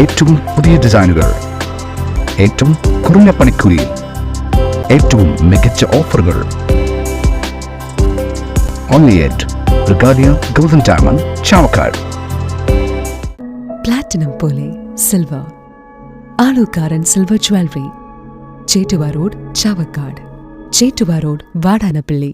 ഏറ്റവും പുതിയ ഡിസൈനുകൾ. ഏറ്റവും കുറഞ്ഞ പണിക്കൂലിയിൽ ഏറ്റവും മികച്ച ഓഫറുകൾ. Only at Regalia Golden Diamond Chavakkad platinum പോലെ silver Alukkaran silver jewellery Chettuva road Chavakkad. Chettuva road Vadanappally.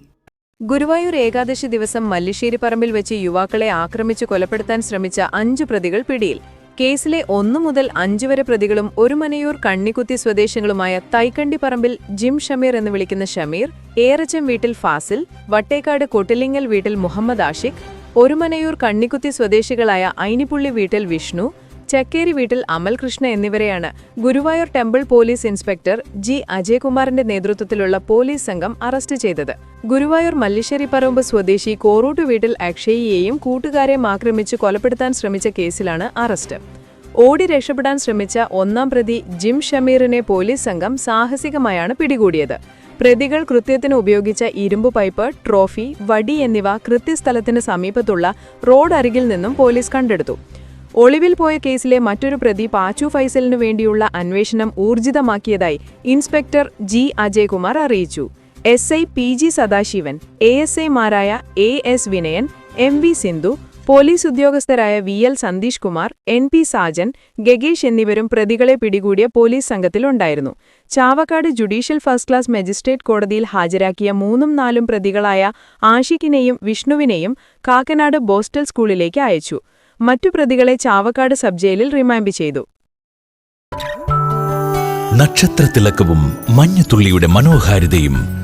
Guruvayur Ekadashi ദിവസം മല്ലിശ്ശേരി പറമ്പിൽ വെച്ച് യുവാക്കളെ ആക്രമിച്ച് കൊലപ്പെടുത്താൻ ശ്രമിച്ച അഞ്ചു പ്രതികൾ പിടിയിൽ. കേസിലെ ഒന്നു മുതൽ അഞ്ചു വരെ പ്രതികളും ഒരു മനയൂർ കണ്ണിക്കുത്തി സ്വദേശികളുമായ തൈക്കണ്ടി പറമ്പിൽ ജിം ഷമീർ എന്ന് വിളിക്കുന്ന ഷമീർ ഏറച്ചം വീട്ടിൽ ഫാസിൽ വട്ടേക്കാട് കൊട്ടിലിങ്ങൽ വീട്ടിൽ മുഹമ്മദ് ആഷിഖ് ഒരുമനയൂർ കണ്ണിക്കുത്തി സ്വദേശികളായ ഐനിപ്പുള്ളി വീട്ടിൽ വിഷ്ണു ചക്കേരി വീട്ടിൽ അമൽ കൃഷ്ണ എന്നിവരെയാണ് Guruvayur temple police inspector G അജയകുമാറിന്റെ നേതൃത്വത്തിലുള്ള പോലീസ് സംഘം അറസ്റ്റ് ചെയ്തത്. ഗുരുവായൂർ മല്ലിശ്ശേരി പറമ്പ് സ്വദേശി കോറൂട്ട് വീട്ടിൽ അക്ഷയിയെയും കൂട്ടുകാരെയും ആക്രമിച്ച് കൊലപ്പെടുത്താൻ ശ്രമിച്ച കേസിലാണ് അറസ്റ്റ്. ഓടി രക്ഷപ്പെടാൻ ശ്രമിച്ച ഒന്നാം പ്രതി ജിം ഷമീറിനെ പോലീസ് സംഘം സാഹസികമായാണ് പിടികൂടിയത്. പ്രതികൾ കൃത്യത്തിന് ഉപയോഗിച്ച ഇരുമ്പ് പൈപ്പ് ട്രോഫി വടി എന്നിവ കൃത്യസ്ഥലത്തിന് സമീപത്തുള്ള റോഡ് അരികിൽ നിന്നും പോലീസ് കണ്ടെടുത്തു. ഒളിവിൽ പോയ കേസിലെ മറ്റൊരു പ്രതി പാച്ചു ഫൈസലിനു വേണ്ടിയുള്ള അന്വേഷണം ഊർജിതമാക്കിയതായി ഇൻസ്പെക്ടർ ജി അജയ്കുമാർ അറിയിച്ചു. S I P G Sadasivan A S ഐമാരായ A S Vinayan M V Sindhu police ഉദ്യോഗസ്ഥരായ V L Sandeesh Kumar N P Sajan Gagesh എന്നിവരും പ്രതികളെ പിടികൂടിയ police സംഘത്തിലുണ്ടായിരുന്നു Chavakkad judicial first class magistrate കോടതിയിൽ ഹാജരാക്കിയ മൂന്നും നാലും പ്രതികളായ ആഷിഖിനെയും വിഷ്ണുവിനെയും കാക്കനാട് ബോസ്റ്റൽ സ്കൂളിലേക്ക് അയച്ചു. മറ്റു പ്രതികളെ ചാവക്കാട് സബ് ജയിലിൽ റിമാൻഡ് ചെയ്തു. നക്ഷത്രത്തിലക്കവും മഞ്ഞത്തുള്ളിയുടെ മനോഹാരിതയും